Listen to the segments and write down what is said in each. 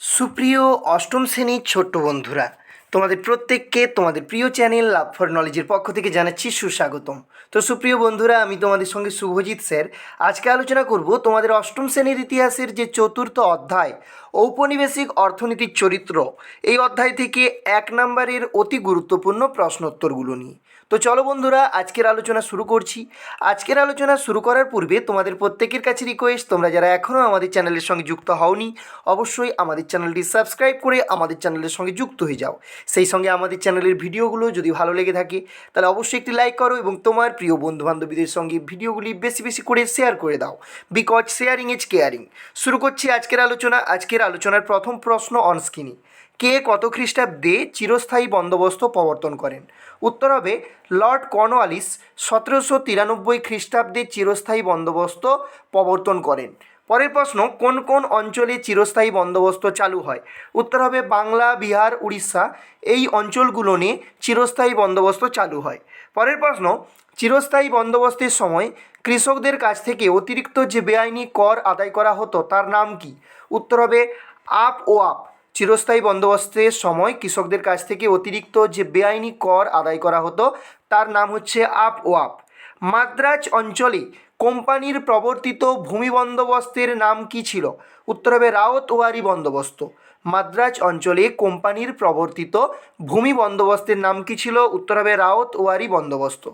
সুপ্রিয় অষ্টম শ্রেণির ছোট্ট বন্ধুরা, তোমাদের প্রত্যেককে তোমাদের প্রিয় চ্যানেল লাভ ফর নলেজের পক্ষ থেকে জানাচ্ছি সুস্বাগতম। তো সুপ্রিয় বন্ধুরা, আমি তোমাদের সঙ্গে শুভজিৎ স্যার। আজকে আলোচনা করব তোমাদের অষ্টম শ্রেণির ইতিহাসের যে চতুর্থ অধ্যায়, ঔপনিবেশিক অর্থনীতির চরিত্র। এই অধ্যায় থেকে এক নম্বরের অতি গুরুত্বপূর্ণ প্রশ্নোত্তরগুলো নিয়ে তো চলো বন্ধুরা, আজকের আলোচনা শুরু করছি। আজকের আলোচনা শুরু করার পূর্বে তোমাদের প্রত্যেকের কাছে রিকোয়েস্ট তোমরা যারা এখনও আমাদের চ্যানেলের সঙ্গে যুক্ত হওনি, অবশ্যই আমাদের চ্যানেলটি সাবস্ক্রাইব করে আমাদের চ্যানেলের সঙ্গে যুক্ত হয়ে যাও। সেই সঙ্গে আমাদের চ্যানেলের ভিডিওগুলো যদি ভালো লেগে থাকে, তাহলে অবশ্যই একটি লাইক করো এবং তোমার প্রিয় বন্ধুবান্ধবীদের সঙ্গে ভিডিওগুলি বেশি বেশি করে শেয়ার করে দাও। বিকজ শেয়ারিং ইজ কেয়ারিং শুরু করছি আজকের আলোচনা। আজকের আলোচনার প্রথম প্রশ্ন অনস্ক্রিনে কে কত খ্রিস্টাব্দে চিরস্থায়ী বন্দোবস্ত প্রবর্তন করেন? উত্তর হবে, লর্ড কর্নওয়ালিস সতেরোশো তিরানব্বই খ্রিস্টাব্দে চিরস্থায়ী বন্দোবস্ত প্রবর্তন করেন। পরের প্রশ্ন, কোন কোন অঞ্চলে চিরস্থায়ী বন্দোবস্ত চালু হয়? উত্তর হবে, বাংলা, বিহার, উড়িষ্যা। এই অঞ্চলগুলো নিয়ে চিরস্থায়ী বন্দোবস্ত চালু হয়। পরের প্রশ্ন, চিরস্থায়ী বন্দোবস্তের সময় কৃষকদের কাছ থেকে অতিরিক্ত যে বেআইনি কর আদায় করা হতো, তার নাম কি? উত্তর হবে, আপ ও আপ। চিরস্থায়ী বন্দোবস্তের সময় কৃষকদের কাছ থেকে অতিরিক্ত যে বেআইনি কর আদায় করা হতো, তার নাম হচ্ছে আপ ও আপ মাদ্রাজ অঞ্চলে কোম্পানির প্রবর্তিত ভূমি বন্দোবস্তের নাম কি ছিল? উত্তর হবে রাওত ওয়ারি বন্দোবস্ত। মাদ্রাজ অঞ্চলে কোম্পানির প্রবর্তিত ভূমি বন্দোবস্তের নাম কি ছিল? উত্তর হবে রাওত ওয়ারি বন্দোবস্ত।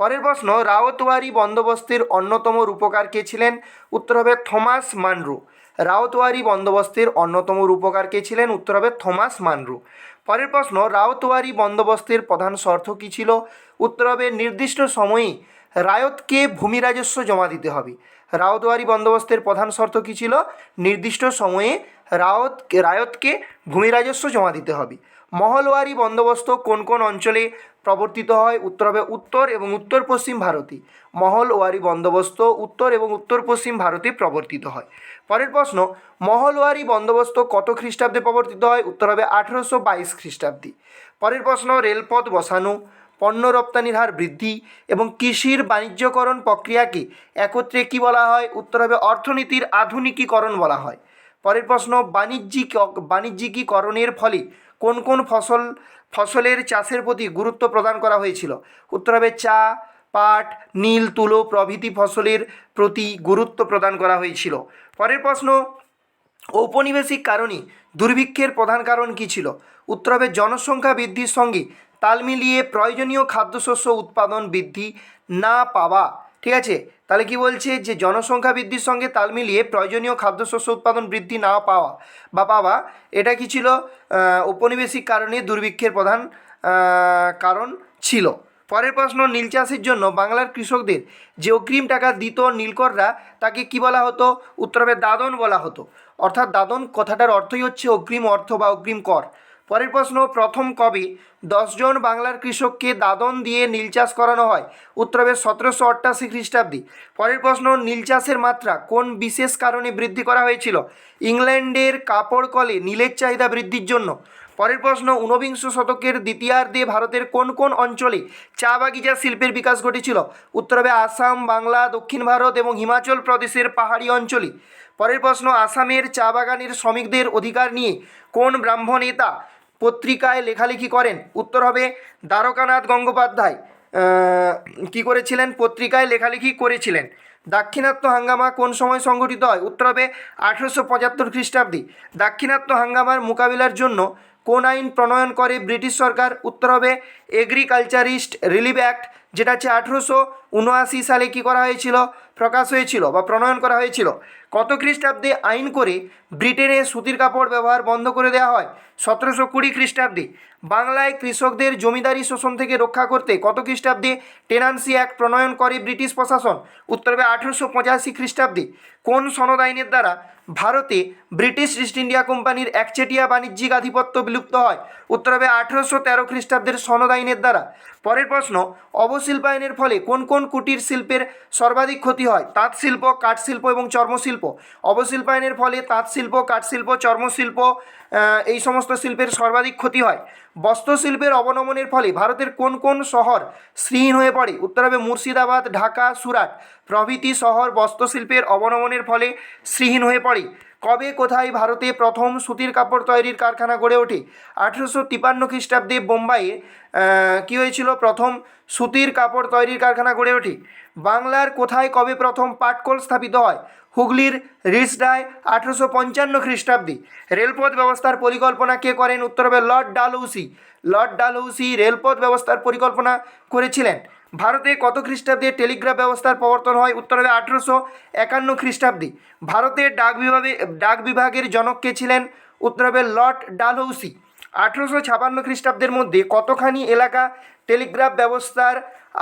পরের প্রশ্ন রাওত ওয়ারি বন্দোবস্তের অন্যতম রূপকার কে ছিলেন? উত্তর হবে থমাস মানরু রাওতওয়ারি বন্দোবস্তের অন্যতম রূপকার কে ছিলেন? উত্তর হবে থমাস মানরু। পরের প্রশ্ন রাওতওয়ারি বন্দোবস্তের প্রধান শর্ত কী ছিল? উত্তর হবে নির্দিষ্ট সময়ে রায়তকে ভূমি রাজস্ব জমা দিতে হবে। রাওতওয়ারি বন্দোবস্তের প্রধান শর্ত কী ছিল? নির্দিষ্ট সময়ে রায়ত রায়তকে ভূমি রাজস্ব জমা দিতে হবে। মহলওয়ারি বন্দোবস্ত কোন কোন অঞ্চলে প্রবর্তিত হয় উত্তর হবে উত্তর এবং উত্তর পশ্চিম ভারতে। মহলওয়ারি বন্দোবস্ত উত্তর এবং উত্তর পশ্চিম ভারতে প্রবর্তিত হয়। পরের প্রশ্ন মহলওয়ারি বন্দোবস্ত কত খ্রিস্টাব্দে প্রবর্তিত হয়? উত্তর হবে আঠেরোশো বাইশ খ্রিস্টাব্দে। পরের প্রশ্ন, রেলপথ বসানো, পণ্য রপ্তানির হার বৃদ্ধি এবং কৃষির বাণিজ্যকরণ প্রক্রিয়াকে একত্রে কী বলা হয়? উত্তর হবে অর্থনীতির আধুনিকীকরণ বলা হয়। পরের প্রশ্ন, বাণিজ্যিক বাণিজ্যিকীকরণের ফলে কোন কোন ফসল, ফসলের চাষের প্রতি গুরুত্ব প্রদান করা হয়েছিল? উত্তর হবে চা, পাট, নীল, তুলো প্রভৃতি ফসলের প্রতি গুরুত্ব প্রদান করা হয়েছিল। পরের প্রশ্ন, ঔপনিবেশিক কারণে দুর্ভিক্ষের প্রধান কারণ কী ছিল? উত্তর হবে জনসংখ্যা বৃদ্ধির সঙ্গে তাল মিলিয়ে প্রয়োজনীয় খাদ্যশস্য উৎপাদন বৃদ্ধি না পাওয়া। ঠিক আছে? তাহলে কি বলছে যে, জনসংখ্যা বৃদ্ধির সঙ্গে তাল মিলিয়ে প্রয়োজনীয় খাদ্যশস্য উৎপাদন বৃদ্ধি না পাওয়া। বা পাওয়া এটা কি ছিল? ঔপনিবেশিক কারণে দুর্ভিক্ষের প্রধান কারণ ছিল। পরের প্রশ্ন, নীল চাষের জন্য বাংলার কৃষকদের যে অগ্রিম টাকা দিত নীলকররা, তাকে কি বলা হতো? উত্তর হবে দাদন বলা হতো। অর্থাৎ দাদন কথাটার অর্থই হচ্ছে অগ্রিম অর্থ বা অগ্রিম কর। পরের প্রশ্ন, প্রথম কবে দশজন বাংলার কৃষককে দাদন দিয়ে নীল চাষ করানো হয়। উত্তর হবে সতেরোশো অষ্টাশি খ্রিস্টাব্দে। পরের প্রশ্ন, নীল চাষের মাত্রা কোন বিশেষ কারণে বৃদ্ধি করা হয়েছিল? ইংল্যান্ডের কাপড় কলে নীলের চাহিদা বৃদ্ধির জন্য। পরের প্রশ্ন, ঊনবিংশ শতকের দ্বিতীয়ার্ধে ভারতের কোন কোন অঞ্চলে চা বাগিচা শিল্পের বিকাশ ঘটেছিল? উত্তর হবে আসাম, বাংলা, দক্ষিণ ভারত এবং হিমাচল প্রদেশের পাহাড়ি অঞ্চলে। পরের প্রশ্ন, আসামের চা বাগানের শ্রমিকদের অধিকার নিয়ে কোন ব্রাহ্ম নেতা পত্রিকায় লেখালেখি করেন। উত্তর হবে দ্বারকানাথ গঙ্গোপাধ্যায়। কি করেছিলেন? পত্রিকায় লেখালেখি করেছিলেন। দাক্ষিণাত্য হাঙ্গামা কোন সময় সংঘটিত হয়? উত্তর হবে আঠেরোশো পঁচাত্তর খ্রিস্টাব্দে। দাক্ষিণাত্য হাঙ্গামার মোকাবিলার জন্য কোন আইন প্রণয়ন করে ব্রিটিশ সরকার? উত্তর হবে এগ্রিকালচারিস্ট রিলিফ অ্যাক্ট, যেটা হচ্ছে আঠেরোশো উনআশি সালে কী করা হয়েছিল? প্রকাশ হয়েছিল বা প্রণয়ন করা হয়েছিল। কত খ্রিস্টাব্দে আইন করে ব্রিটেনে সুতির কাপড় ব্যবহার বন্ধ করে দেওয়া হয়? সতেরোশো কুড়ি খ্রিস্টাব্দে। বাংলায় কৃষকদের জমিদারি শোষণ থেকে রক্ষা করতে কত খ্রিস্টাব্দে টেনান্সি অ্যাক্ট প্রণয়ন করে ব্রিটিশ প্রশাসন? উত্তর হবে আঠেরোশো পঁচাশি খ্রিস্টাব্দে। কোন সনদ আইনের দ্বারা ভারতে ব্রিটিশ ইস্ট ইন্ডিয়া কোম্পানির একচেটিয়া বাণিজ্যিক আধিপত্য বিলুপ্ত হয়? উত্তর হবে আঠেরোশো তেরো খ্রিস্টাব্দের সনদ আইনের দ্বারা। পরের প্রশ্ন, অবশিল্পায়নের ফলে কোন কোন কুটির শিল্পের সর্বাধিক ক্ষতি হয়। তাঁত শিল্প কাঠ শিল্প এবং চর্মশিল্প। অবশিল্পায়নের ফলে তাঁত শিল্প কাঠ শিল্প চর্মশিল্প এই সমস্ত শিল্পের সর্বাধিক ক্ষতি হয়। বস্ত্রশিল্পের অবনমনের ফলে ভারতের কোন কোন শহর শ্রীহীন হয়ে পড়ে? উত্তর হবে মুর্শিদাবাদ, ঢাকা, সুরাট। প্রভৃতি শহর বস্ত্রশিল্পের অবনমনের ফলে শ্রীহীন হয়ে পড়ে। কবে কোথায় ভারতে প্রথম সুতির কাপড় তৈরির কারখানা গড়ে ওঠে? আঠেরোশো তিপান্ন খ্রিস্টাব্দে বোম্বাইয়ে কী হয়েছিল প্রথম সুতির কাপড় তৈরির কারখানা গড়ে ওঠে? বাংলার কোথায় কবে প্রথম পাটকল স্থাপিত হয়? হুগলির রিসডায়, আঠেরোশো পঞ্চান্ন খ্রিস্টাব্দে। রেলপথ ব্যবস্থার পরিকল্পনা কে করেন? উত্তর হবে লর্ড ডালহৌসি। লর্ড ডালহৌসি রেলপথ ব্যবস্থার পরিকল্পনা করেছিলেন। ভারতে কত খ্রিস্টাব্দে টেলিগ্রাফ ব্যবস্থার প্রবর্তন হয়? উত্তর হবে আঠেরোশো একান্ন খ্রিস্টাব্দে। ভারতের ডাক বিভাগে, ডাক বিভাগের জনক কে ছিলেন? উত্তর হবে লর্ড ডালহৌসি। আঠেরোশো ছাপান্ন খ্রিস্টাব্দের মধ্যে কতখানি এলাকা টেলিগ্রাফ ব্যবস্থার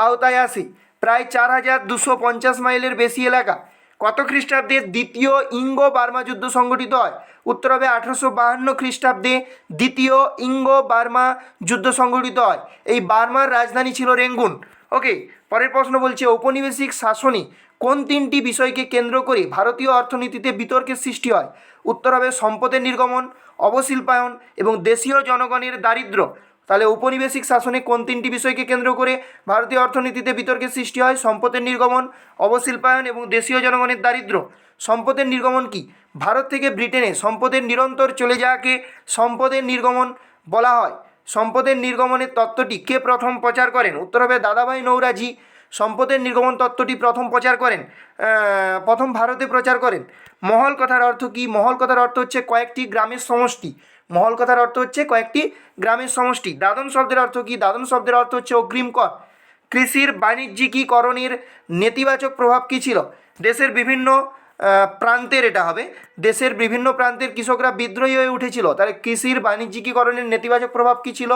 আওতায় আসে? প্রায় চার হাজার দুশো পঞ্চাশ মাইলের বেশি এলাকা। কত খ্রিস্টাব্দে দ্বিতীয় ইঙ্গো বার্মা যুদ্ধ সংগঠিত হয়? উত্তর হবে আঠেরোশো বাহান্ন খ্রিস্টাব্দে দ্বিতীয় ইঙ্গো বার্মা যুদ্ধ সংগঠিত হয়। এই বার্মার রাজধানী ছিল রেঙ্গুন। ওকে পরের প্রশ্ন বলছে, ঔপনিবেশিক শাসনে কোন তিনটি বিষয়কে কেন্দ্র করে ভারতীয় অর্থনীতিতে বিতর্কের সৃষ্টি হয়? উত্তর হবে সম্পদের নির্গমন, অবশিল্পায়ন এবং দেশীয় জনগণের দারিদ্র্য তাহলে ঔপনিবেশিক শাসনে কোন তিনটি বিষয়কে কেন্দ্র করে ভারতীয় অর্থনীতিতে বিতর্কের সৃষ্টি হয়? সম্পদের নির্গমন, অবশিল্পায়ন এবং দেশীয় জনগণের দারিদ্র্য সম্পদের নির্গমন কি? ভারত থেকে ব্রিটেনে সম্পদের নিরন্তর চলে যাওয়াকে সম্পদের নির্গমন বলা হয়। সম্পদের নির্গমনের তত্ত্বটি কে প্রথম প্রচার করেন? উত্তর হবে দাদাভাই নৌরাজি। সম্পদের নির্গমন তত্ত্বটি প্রথম প্রচার করেন প্রথম ভারতে প্রচার করেন। মহল কথার অর্থ কি? মহল কথার অর্থ হচ্ছে কয়েকটি গ্রামের সমষ্টি। মহল কথার অর্থ হচ্ছে কয়েকটি গ্রামের সমষ্টি। দাদন শব্দের অর্থ কি? দাদন শব্দের অর্থ হচ্ছে অগ্রিম কর। কৃষির বাণিজ্যিকীকরণের নেতিবাচক প্রভাব কী ছিল? দেশের বিভিন্ন প্রান্তের এটা হবে। দেশের বিভিন্ন প্রান্তের কৃষকরা বিদ্রোহী হয়ে উঠেছিল। তাহলে কৃষির বাণিজ্যিকীকরণের নেতিবাচক প্রভাব কী ছিল?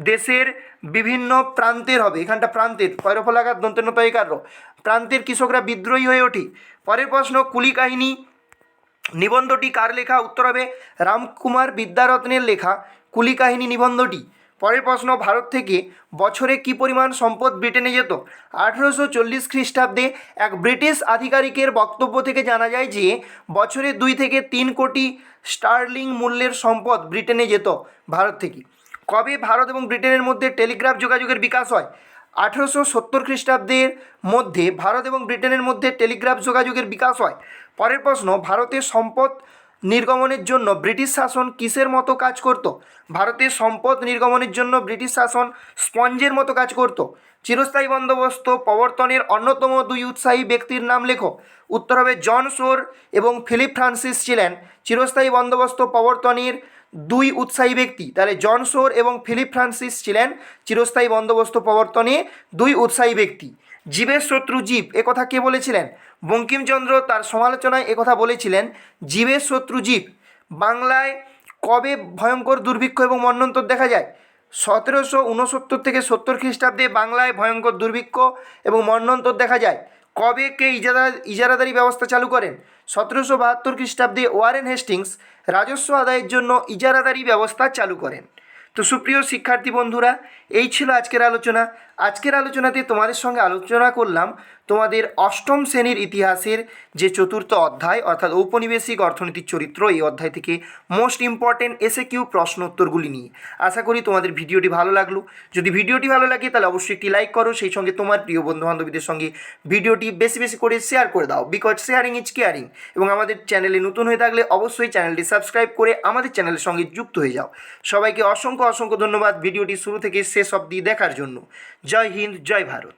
দেশের বিভিন্ন প্রান্তের হবে। এখানটা প্রান্তের। পয়রফলাঘাত দন্তনতয়িকার প্রান্তের কৃষকরা বিদ্রোহী হয়ে ওঠে। পরের প্রশ্ন কুলি কাহিনী নিবন্ধটি কার লেখা? উত্তর হবে রামকুমার বিদ্যারত্নের লেখা। কুলি কাহিনী নিবন্ধটি। পরের প্রশ্ন, ভারত থেকে বছরে কী পরিমাণ সম্পদ ব্রিটেনে যেত? আঠেরোশো চল্লিশ খ্রিস্টাব্দে এক ব্রিটিশ আধিকারিকের বক্তব্য থেকে জানা যায় যে, বছরে দুই থেকে তিন কোটি স্টার্লিং মূল্যের সম্পদ ব্রিটেনে যেত ভারত থেকে। কবে ভারত এবং ব্রিটেনের মধ্যে টেলিগ্রাফ যোগাযোগের বিকাশ হয়? আঠেরোশো সত্তর খ্রিস্টাব্দের মধ্যে ভারত এবং ব্রিটেনের মধ্যে টেলিগ্রাফ যোগাযোগের বিকাশ হয়। পরের প্রশ্ন ভারতের সম্পদ নির্গমনের জন্য ব্রিটিশ শাসন কিসের মতো কাজ করত? ভারতের সম্পদ নির্গমনের জন্য ব্রিটিশ শাসন স্পঞ্জের মতো কাজ করত। চিরস্থায়ী বন্দোবস্ত, প্রবর্তনের অন্যতম দুই উৎসাহী ব্যক্তির নাম লেখো। উত্তর হবে জন সোর এবং ফিলিপ ফ্রান্সিস ছিলেন। চিরস্থায়ী বন্দোবস্ত, প্রবর্তনের দুই উৎসাহী ব্যক্তি। তাহলে জন সোর এবং ফিলিপ ফ্রান্সিস ছিলেন চিরস্থায়ী বন্দোবস্ত, প্রবর্তনে দুই উৎসাহী ব্যক্তি। জীবের শত্রু জীব একথা কে বলেছিলেন? বঙ্কিমচন্দ্র তার সমালোচনায় একথা বলেছিলেন, জীবের শত্রু জীব। বাংলায় কবে ভয়ঙ্কর দুর্ভিক্ষ এবং মন্বন্তর দেখা যায়? সতেরোশো উনসত্তর থেকে সত্তর খ্রিস্টাব্দে বাংলায় ভয়ঙ্কর দুর্ভিক্ষ এবং মন্বন্তর দেখা যায়। কবে কে ইজারা, ইজারাদারি ব্যবস্থা চালু করেন? সতেরোশো বাহাত্তর খ্রিস্টাব্দে ওয়ারেন হেস্টিংস রাজস্ব আদায়ের জন্য ইজারাদারি ব্যবস্থা চালু করেন। তো সুপ্রিয় শিক্ষার্থী বন্ধুরা, এই ছিল আজকের আলোচনা। আজকের আলোচনাতে তোমাদের সঙ্গে আলোচনা করলাম তোমাদের অষ্টম শ্রেণির ইতিহাসের যে চতুর্থ অধ্যায়, অর্থাৎ ঔপনিবেশিক অর্থনীতির চরিত্র, এই অধ্যায় থেকে মোস্ট ইম্পর্টেন্ট এসে কিউ প্রশ্ন উত্তরগুলি নিয়ে। আশা করি তোমাদের ভিডিওটি ভালো লাগল। যদি ভিডিওটি ভালো লাগে, তাহলে অবশ্যই একটি লাইক করো। সেই সঙ্গে তোমার প্রিয় বন্ধু বান্ধবীদের সঙ্গে ভিডিওটি বেশি বেশি করে শেয়ার করে দাও বিকজ শেয়ারিং ইজ কেয়ারিং এবং আমাদের চ্যানেলে নতুন হয়ে থাকলে অবশ্যই চ্যানেলটি সাবস্ক্রাইব করে আমাদের চ্যানেলের সঙ্গে যুক্ত হয়ে যাও। সবাইকে অসংখ্য অসংখ্য ধন্যবাদ ভিডিওটি শুরু থেকে শেষ অবধি দেখার জন্য। জয় হিন্দ জয় ভারত